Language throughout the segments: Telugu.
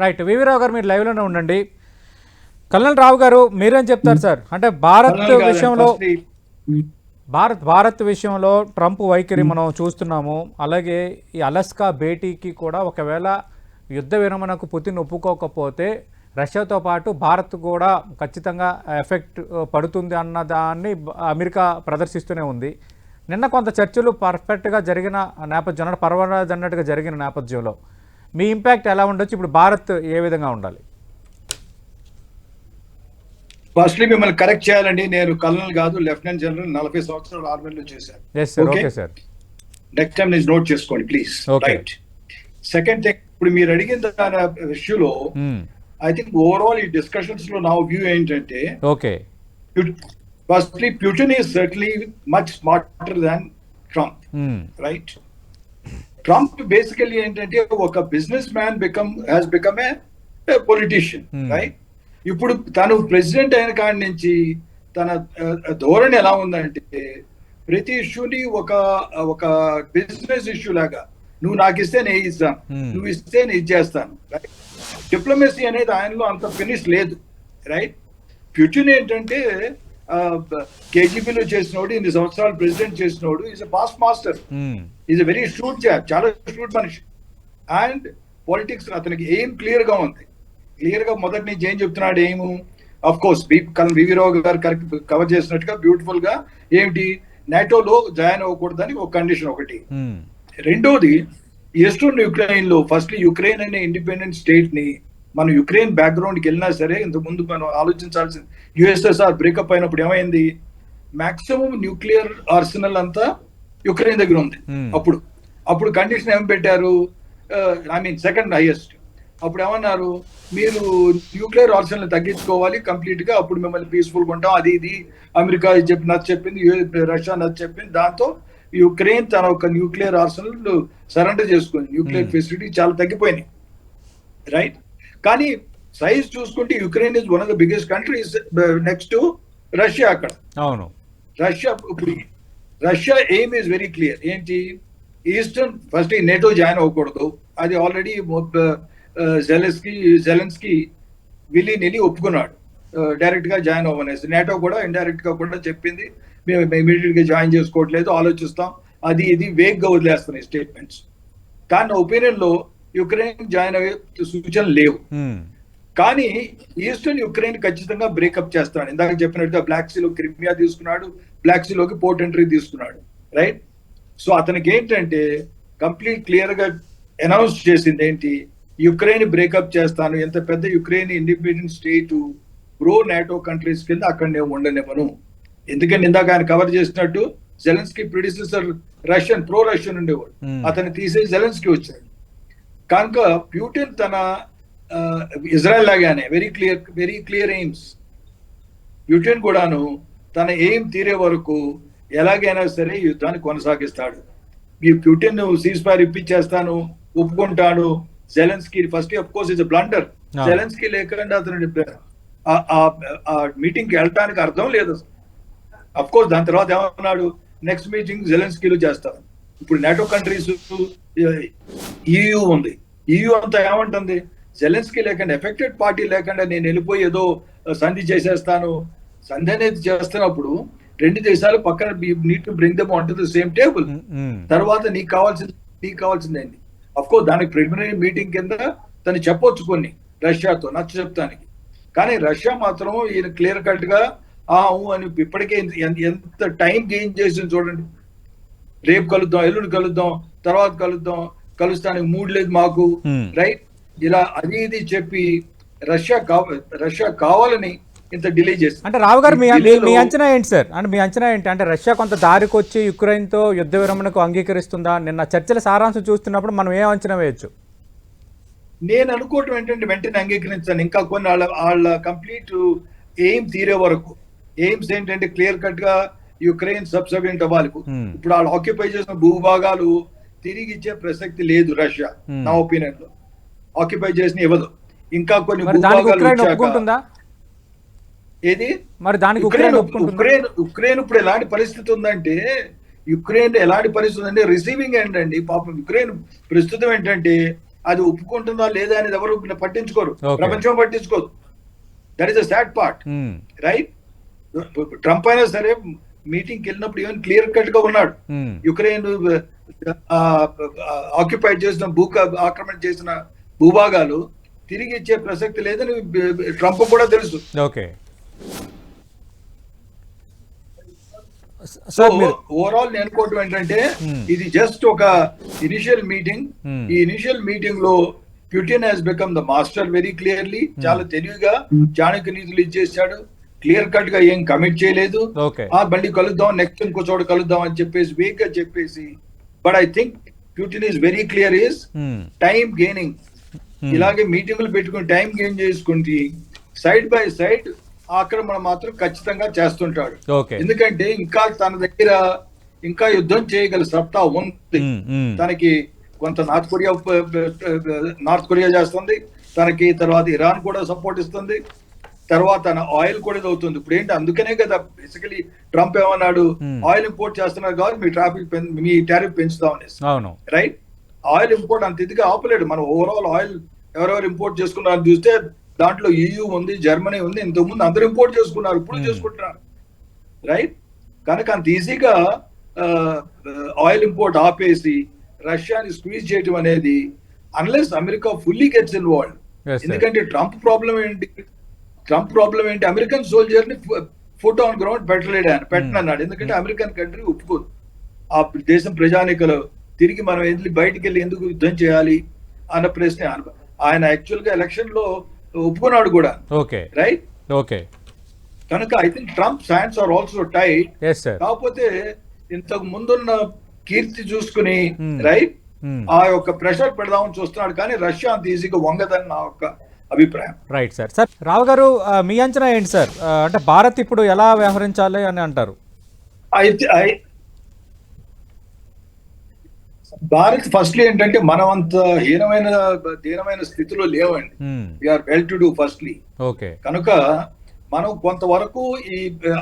రైట్ వివిరావు గారు మీరు లైవ్లోనే ఉండండి. కల్నల్ రావు గారు మీరేం చెప్తారు సార్? అంటే భారత్ విషయంలో భారత్ భారత్ విషయంలో ట్రంప్ వైఖరి మనం చూస్తున్నాము. అలాగే ఈ అలస్కా భేటీకి కూడా ఒకవేళ యుద్ధ విరమణకు పుతిన్ ఒప్పుకోకపోతే రష్యాతో పాటు భారత్ కూడా ఖచ్చితంగా ఎఫెక్ట్ పడుతుంది అన్న దాన్ని అమెరికా ప్రదర్శిస్తూనే ఉంది. నిన్న కొంత చర్చలు పర్ఫెక్ట్గా జరిగిన నేపథ్యంలో అంటే పర్వాలేదు అన్నట్టుగా జరిగిన నేపథ్యంలో మీ ఇంపాక్ట్ ఎలా ఉండొచ్చు? ఇప్పుడు భారత్ ఏ విధంగా ఉండాలి? ఫస్ట్లీ మిమ్మల్ని కరెక్ట్ చేయాలండి. నేను కల్నల్ కాదు లెఫ్టినెంట్ జనరల్ నలభై సంవత్సరాలు ఆర్మీలో చేశాను. ఓకే సార్ నెక్స్ట్ టైం నేను నోట్ చేసుకోండి ప్లీజ్. రైట్ సెకండ్ థింగ్ ఇప్పుడు మీరు అడిగిన దాని ఇష్యూలో. ఐ థింక్ ఓవరాల్ ఈ డిస్కషన్స్లో నా వ్యూ ఏంటంటే okay firstly Putin is certainly much smarter than Trump. Right Trump basically ఏంటంటే ఒక business man become has become a politician. Right ఇప్పుడు తను ప్రెసిడెంట్ అయిన కాడి నుంచి తన ధోరణి ఎలా ఉందంటే ప్రతి ఇష్యూని ఒక ఒక బిజినెస్ ఇష్యూ లాగా నువ్వు నాకు ఇస్తే నేను ఇస్తాను Hmm. నువ్వు ఇస్తే నేను ఇచ్చేస్తాను రైట్ డిప్లొమసీ అనేది ఆయనలో అంత ఫినిష్ లేదు రైట్ ప్యూటిన్ ఏంటంటే కేజీబీలో చేసినోడు ఇన్ని సంవత్సరాలు ప్రెసిడెంట్ చేసినోడు is past master. Is very shrewd చాలా షూట్ మనిషి. అండ్ పాలిటిక్స్ అతనికి ఏం క్లియర్గా ఉంది. క్లియర్గా మొదటి నుంచి ఏం చెప్తున్నాడు ఏము? అఫ్ కోర్స్ వివిరావు గారు కరెక్ట్ కవర్ చేసినట్టుగా బ్యూటిఫుల్గా ఏమిటి? నాటోలో జాయిన్ అవ్వకూడదని ఒక కండిషన్ ఒకటి. మ్మ్. రెండోది ఈస్టర్న్ యుక్రెయిన్లో ఫస్ట్ యుక్రెయిన్ అనే ఇండిపెండెంట్ స్టేట్ని మనం యుక్రెయిన్ బ్యాక్గ్రౌండ్కి వెళ్ళినా సరే ఇంతకు ముందు మనం ఆలోచించాల్సింది యుఎస్ఎస్ఆర్ బ్రేకప్ అయినప్పుడు ఏమైంది? మాక్సిమం న్యూక్లియర్ ఆర్సనల్ అంతా యుక్రెయిన్ దగ్గర ఉంది. Hmm. అప్పుడు. అప్పుడు కండిషన్ ఏం పెట్టారు? ఐ మీన్ సెకండ్ హైయెస్ట్ అప్పుడు ఏమన్నారు? మీరు న్యూక్లియర్ ఆర్సనల్ తగ్గించుకోవాలి కంప్లీట్గా అప్పుడు మిమ్మల్ని పీస్ఫుల్గా ఉంటాం. అది ఇది. అమెరికా చెప్పి నచ్చ చెప్పింది. రష్యా నచ్చ చెప్పింది. దాంతో యుక్రెయిన్ తన ఒక న్యూక్లియర్ ఆర్సనల్ సరెండర్ చేసుకుంది. Nuclear Hmm. ఫెసిలిటీ చాలా తగ్గిపోయినాయి రైట్ కానీ సైజ్ చూసుకుంటే Ukraine is one of the biggest countries next Russia అక్కడ. అవును. రష్యా ఇప్పుడు Russia aim is very clear ఏంటి? ఈస్టర్న్ ఫస్ట్ నేటో జాయిన్ అవ్వకూడదు. అది ఆల్రెడీ జెలెన్స్కి జెలెన్స్కి విలి నిలి ఒప్పుకున్నాడు. డైరెక్ట్గా జాయిన్ అవ్వనేసి. నేటో కూడా ఇండైరెక్ట్గా కూడా చెప్పింది. మేము ఇమీడియట్గా జాయిన్ చేసుకోవట్లేదు ఆలోచిస్తాం. అది ఇది వేగ్గా వదిలేస్తున్నాయి స్టేట్మెంట్స్ కానీ ఒపీనియన్లో యుక్రెయిన్ జాయిన్ అయ్యే సూచనలు లేవు. కానీ ఈస్టర్న్ యుక్రెయిన్ ఖచ్చితంగా బ్రేకప్ చేస్తాడు ఇందాక చెప్పినట్టుగా బ్లాక్ సీలో క్రిమియా తీసుకున్నాడు బ్లాక్ సీలోకి పోర్ట్ ఎంట్రీ తీసుకున్నాడు రైట్ సో అతనికి ఏంటంటే కంప్లీట్ క్లియర్గా అనౌన్స్ చేసింది ఏంటి యుక్రెయిన్ బ్రేకప్ చేస్తాను ఎంత పెద్ద Ukraine independent state pro NATO countries కింద అక్కడ నేను ఉండనివ్వను. ఎందుకంటే ఇందాక ఆయన కవర్ చేసినట్టు Zelensky predecessor Russian pro Russian ఉండేవాడు. అతన్ని తీసేసి జెలెన్స్కి వచ్చాడు. కనుక ప్యూటిన్ తన ఇజ్రాయెల్ లాగానే very clear very clear aims Putin కూడాను తన ఎయిమ్ తీరే వరకు ఎలాగైనా సరే యుద్ధాన్ని కొనసాగిస్తాడు. ఈ ప్యూటిన్ సీజ్ ఫైర్ ఇప్పించేస్తాను ఒప్పుకుంటాను Zelensky first of course is blunder. Zelensky లేకుండా అతను ఆ- ఆ- ఆ మీటింగ్కి వెళ్ళటానికి అర్థం లేదు అఫ్ కోర్స్ దాని తర్వాత ఏమన్నాడు? నెక్స్ట్ మీటింగ్ జెలెన్స్కీలో చేస్తారు. ఇప్పుడు నాటో కంట్రీస్ ఈయూ ఉంది. ఈయూ అంతా ఏమంటుంది? జెలెన్స్కీ లేకుండా ఎఫెక్టెడ్ పార్టీ లేకుండా నేను వెళ్ళిపోయి ఏదో సంధి చేసేస్తాను. సంధి అనేది చేస్తున్నప్పుడు రెండు దేశాలు పక్కన need to bring them on to the same table. తర్వాత నీకు కావాల్సింది నీకు కావాల్సిందేంటి అఫ్ కోర్స్ దానికి ప్రిలిమినరీ మీటింగ్ కింద తను చెప్పొచ్చు కొన్ని రష్యాతో నచ్చ చెప్తానికి. కానీ రష్యా మాత్రం ఈయన క్లియర్ కట్గా అని ఇప్పటికే ఎంత- ఎంత టైం గెయిన్ చేసింది చూడండి. రేపు కలుద్దాం ఎల్లుండి కలుద్దాం తర్వాత కలుద్దాం కలుస్తానికి మూడ్ లేదు మాకు. Hmm. రైట్ ఇలా అది ఇది చెప్పి రష్యా రష్యా కావాలని ఇంత డిలే చేసింది అంటే రావు గారు మీ అంచనా ఏంటి సార్? అంటే మీ అంచనా ఏంటి? అంటే రష్యా కొంత దారికి వచ్చి యుక్రెయిన్తో యుద్ధ విరమణకు అంగీకరిస్తుందా? నిన్న చర్చల సారాంశం చూస్తున్నప్పుడు మనం ఏం అంచనా వేయొచ్చు? నేను అనుకోవటం ఏంటంటే వెంటనే అంగీకరించాను. ఇంకా కొన్ని వాళ్ళ వాళ్ళ కంప్లీట్ ఎయిమ్ తీరే వరకు. ఎయిమ్స్ ఏంటంటే క్లియర్ కట్గా యుక్రెయిన్ సబ్సర్వెంట్ అవ్వాలి. Hmm. ఇప్పుడు వాళ్ళు ఆక్యుపై చేసిన భూభాగాలు తిరిగి ఇచ్చే ప్రసక్తి లేదు రష్యా Hmm. నా ఒపీనియన్లో ఆక్యుపై చేసిన ఇవ్వదు ఇంకా కొన్ని ఏది? మరి దానికి ఉక్రెయిన్ ఉక్రెయిన్ ఇప్పుడు ఎలాంటి పరిస్థితి ఉందంటే యుక్రెయిన్ ఎలాంటి పరిస్థితి ఉందంటే రిసీవింగ్ ఎండ్ అండి. పాపం యుక్రెయిన్ ప్రస్తుతం ఏంటంటే అది ఒప్పుకుంటుందా లేదా అనేది ఎవరు పట్టించుకోరు. ప్రపంచం పట్టించుకోదు. That is a sad part right Trump అయినా సరే మీటింగ్ వెళ్ళినప్పుడు ఈవెన్ క్లియర్ కట్గా ఉన్నాడు యుక్రెయిన్ ఆక్యుపైడ్ చేసిన భూ ఆక్రమణ చేసిన భూభాగాలు తిరిగి ఇచ్చే ప్రసక్తి లేదని ట్రంప్ కూడా తెలుసు. ఓకే. ఓవరాల్ నేను అనుకోవటం ఏంటంటే. ఇది జస్ట్ ఒక ఇనిషియల్ మీటింగ్. ఈ ఇనిషియల్ మీటింగ్లో Putin has become the master very clearly. చాలా తెలివిగా చాణక్య నీతులు ఇచ్చేసాడు క్లియర్ కట్గా ఏం కమిట్ చేయలేదు. బండి కలుద్దాం నెక్స్ట్ ఇంకో చోట కలుద్దాం అని చెప్పేసి వీక్గా చెప్పేసి. But I think Putin is very clear is time gaining Hmm. ఇలాగే మీటింగ్లు పెట్టుకుని టైం గెయిన్ చేసుకుంటే సైడ్ బై సైడ్ ఆక్రమణ మాత్రం ఖచ్చితంగా చేస్తుంటాడు. ఎందుకంటే ఇంకా తన దగ్గర ఇంకా యుద్ధం చేయగల సత్తా ఉంది. ఉమ్, ఉమ్, తనకి కొంత నార్త్ కొరియా నార్త్ కొరియా చేస్తుంది. తనకి తర్వాత ఇరాన్ కూడా సపోర్ట్ ఇస్తుంది. తర్వాత ఆయిల్ కూడా అవుతుంది ఇప్పుడు ఏంటి? అందుకనే కదా బేసికలీ ట్రంప్ ఏమన్నాడు? Hmm. ఆయిల్ ఇంపోర్ట్ చేస్తున్నారు కాబట్టి మీ ట్రాఫిక్ మీ టారిఫ్ పెంచుతాం అనేసి. రైట్ ఆయిల్ ఇంపోర్ట్ అంత ఇదిగా ఆపలేడు. మనం ఓవరాల్ ఆయిల్ ఎవరెవరు ఇంపోర్ట్ చేసుకున్నారని చూస్తే దాంట్లో EU ఉంది జర్మనీ ఉంది ఇంతకుముందు అందరూ ఇంపోర్ట్ చేసుకున్నారు. ఇప్పుడు Hmm. చేసుకుంటున్నారు. రైట్ కనుక అంత ఈజీగా ఆయిల్ ఇంపోర్ట్ ఆపేసి రష్యాని స్క్వీజ్ చేయడం అనేది unless America fully gets involve. ఎందుకంటే ట్రంప్ ప్రాబ్లం ఏంటి? ట్రంప్ ప్రాబ్లం ఏంటి? అమెరికన్ సోల్జర్ని ఫుట్ ఆన్ గ్రౌండ్ పెట్టలేడు ఆయన పెట్టనన్నాడు. ఎందుకంటే అమెరికన్ కంట్రీ ఒప్పుకోదు. ఆ దేశం ప్రజానికలు తిరిగి మనం వెళ్ళి బయటికి వెళ్ళి ఎందుకు యుద్ధం చేయాలి అన్న ప్రశ్న ఆయన- యాక్చువల్గా ఎలక్షన్లో ఒప్పుకున్నాడు కూడా. ఓకే. రైట్? ఓకే. కనుక I think Trump hands are also tight. కాకపోతే ఇంతకు ముందున్న కీర్తి చూసుకుని. రైట్. ఆ యొక్క ప్రెషర్ పెడదామని చూస్తున్నాడు. కానీ రష్యా అంత ఈజీగా వంగదని నా యొక్క అభిప్రాయం. రైట్ సార్ సార్ రావు గారు మీ అంచనా ఏంటి సార్ అంటే భారత్ ఇప్పుడు ఎలా వ్యవహరించాలి అని అంటారు? అయితే భారత్ ఫస్ట్లీ ఏంటంటే మనం అంత హీనమైన దీనమైన స్థితిలో లేవండి. We are well to do firstly okay కనుక మనం కొంతవరకు ఈ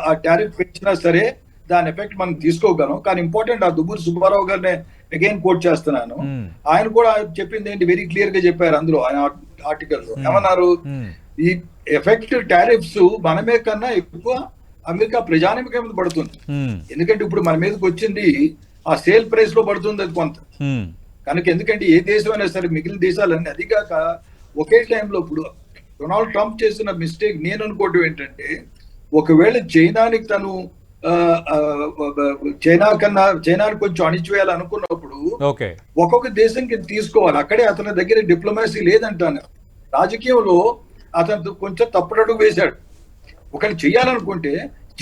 ఆ టారిఫ్ పెంచినా సరే దాని ఎఫెక్ట్ మనం తీసుకోగలం. కానీ ఇంపార్టెంట్ ఆ దుబ్బూరు సుబ్బారావు గారిని అగైన్ కోట్ చేస్తున్నాను. ఉమ్, ఆయన కూడా చెప్పింది ఏంటి వెరీ క్లియర్గా చెప్పారు అందులో. ఆయన ఆర్టికల్లో ఏమన్నారు? ఈ ఎఫెక్ట్ టారిఫ్స్ మనమే కన్నా ఎక్కువ అమెరికా ప్రజానికం మీద పడుతుంది. ఎందుకంటే ఇప్పుడు మన మీదకి వచ్చింది ఆ సేల్ ప్రైస్లో పడుతుంది అది కొంత. కనుక ఎందుకంటే ఏ దేశమైనా సరే మిగిలిన దేశాలన్నీ అది కాక ఒకే టైంలో ఇప్పుడు డొనాల్డ్ ట్రంప్ చేసిన మిస్టేక్ నేను అనుకోవటం ఏంటంటే ఒకవేళ చైనానికి తను చైనా కన్నా చైనాని కొంచెం అణిచివేయాలనుకున్నప్పుడు ఒక్కొక్క దేశంకి తీసుకోవాలి. అక్కడే అతని దగ్గర డిప్లొమాసీ లేదంటాను. రాజకీయంలో అతను కొంచెం తప్పుడడుగు వేశాడు. ఒకటి చేయాలనుకుంటే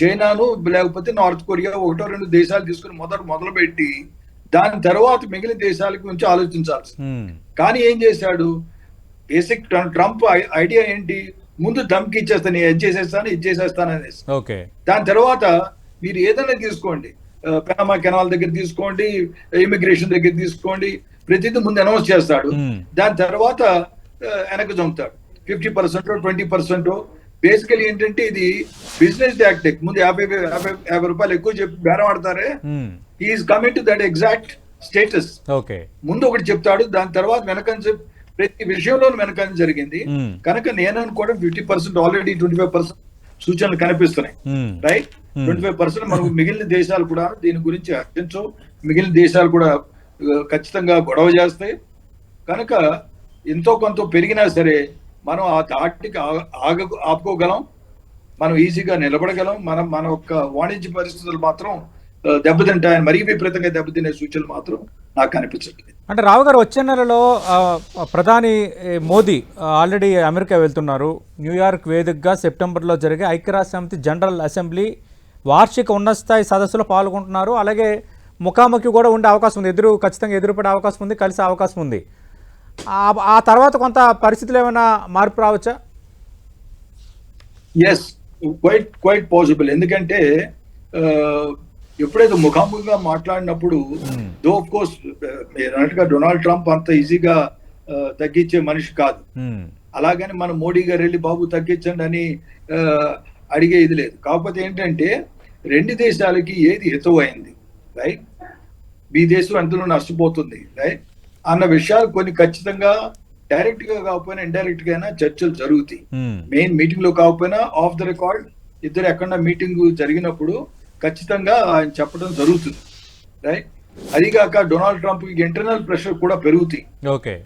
చైనాను లేకపోతే నార్త్ కొరియా ఒకటో రెండు దేశాలు తీసుకుని మొదట మొదలు పెట్టి దాని తర్వాత మిగిలిన దేశాల గురించి ఆలోచించాల్సి కానీ ఏం చేశాడు? బేసిక్ ట్రంప్ ఐడియా ఏంటి? ముందు ధమ్కి ఇచ్చేస్తాను ఇది చేసేస్తాను ఇది చేసేస్తాను అనేసి. ఓకే. దాని తర్వాత మీరు ఏదైనా తీసుకోండి. పెనమా కెనాల్ దగ్గర తీసుకోండి ఇమిగ్రేషన్ దగ్గర తీసుకోండి ప్రతిదీ ముందు అనౌన్స్ చేస్తాడు. దాని తర్వాత వెనక్కి చంపుతాడు fifty percent twenty percent. Basically ఏంటంటే ఇది బిజినెస్ టాక్టిక్ ముందు యాభై యాభై యాభై రూపాయలు ఎక్కువ చెప్పి బేరం ఆడతారే. Is coming to that exact status okay. ముందు ఒకటి చెప్తాడు దాని తర్వాత వెనకంజ ప్రతి విషయంలో వెనకంజ జరిగింది. కనుక నేను అనుకోవడం fifty percent already twenty five percent సూచనలు కనిపిస్తున్నాయి. రైట్. ట్వంటీ ఫైవ్ పర్సెంట్ మనకు మిగిలిన దేశాలు కూడా దీని గురించి అర్థించు. మిగిలిన దేశాలు కూడా ఖచ్చితంగా గొడవ చేస్తాయి. కనుక ఎంతో కొంత పెరిగినా సరే మనం ఆ తాటికి ఆ- ఆగ ఆపుకోగలం మనం ఈజీగా నిలబడగలం మనం మన యొక్క వాణిజ్య పరిస్థితులు మాత్రం దెబ్బతింటాయని మరీ విపరీతంగా దెబ్బతినే సూచనలు మాత్రం నాకు కనిపించట్లేదు అంటే రావు గారు వచ్చే నెలలో ప్రధాని మోదీ ఆల్రెడీ అమెరికా వెళ్తున్నారు. న్యూయార్క్ వేదికగా సెప్టెంబర్లో జరిగే ఐక్యరాజ్య సమితి జనరల్ అసెంబ్లీ వార్షిక ఉన్నతస్థాయి సదస్సులో పాల్గొంటున్నారు. అలాగే ముఖాముఖి కూడా ఉండే అవకాశం ఉంది. ఎదురు ఖచ్చితంగా ఎదురుపడే అవకాశం ఉంది కలిసే అవకాశం ఉంది. ఆ- తర్వాత కొంత పరిస్థితులు ఏమైనా మార్పు రావచ్చా? ఎస్ క్వైట్ క్వైట్ పాసిబుల్ ఎందుకంటే ఎప్పుడైతే ముఖాముఖిగా మాట్లాడినప్పుడు Hmm. దో ఆఫ్ కోర్స్ అన్నట్టుగా డొనాల్డ్ ట్రంప్ అంత ఈజీగా తగ్గించే మనిషి కాదు. ఉమ్, అలాగని మన మోడీ గారు వెళ్ళి బాబు తగ్గించండి అని అడిగే ఇది లేదు. కాకపోతే ఏంటంటే రెండు దేశాలకి ఏది హితవు అయింది రైట్ మీ దేశం ఎంతలో నష్టపోతుంది రైట్ అన్న విషయాలు కొన్ని ఖచ్చితంగా డైరెక్ట్గా కాకపోయినా ఇండైరెక్ట్గా అయినా చర్చలు జరుగుతాయి. మెయిన్ మీటింగ్లో కాకపోయినా ఆఫ్ ద రికార్డ్ ఇద్దరు ఎక్కడ మీటింగ్ జరిగినప్పుడు ఖచ్చితంగా ఆయన చెప్పడం జరుగుతుంది. రైట్ అదిగాక డొనాల్డ్ ట్రంప్ ఇంటర్నల్ ప్రెషర్ కూడా పెరుగుతాయి.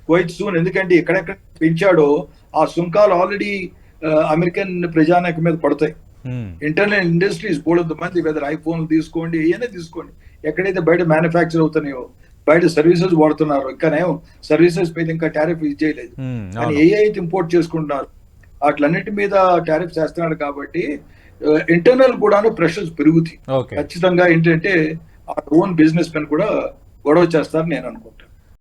క్వైట్ సూన్ ఎందుకంటే ఎక్కడెక్కడ పెంచాడో ఆ సుంకాలు ఆల్రెడీ అమెరికన్ ప్రజానిక మీద పడతాయి. ఇంటర్నల్ ఇండస్ట్రీస్ బోల్డ్ మంది వెదర్ ఐఫోన్ తీసుకోండి ఏమైనా తీసుకోండి. ఎక్కడైతే బయట మ్యానుఫ్యాక్చర్ అవుతున్నాయో బయట సర్వీసెస్ వాడుతున్నారు. ఇంకానేమో సర్వీసెస్ మీద ఇంకా టారిఫ్ ఇది చేయలేదు. కానీ. ఏ అయితే ఇంపోర్ట్ చేసుకుంటున్నారు. వాటిలన్నిటి మీద టారిఫ్ చేస్తున్నాడు కాబట్టి ఇంటర్నల్ కూడాను ప్రెషర్స్ పెరుగుతాయి. ఖచ్చితంగా ఏంటంటే ఆ ఓన్ బిజినెస్ మెన్ కూడా గొడవ చేస్తారని నేను అనుకుంటాను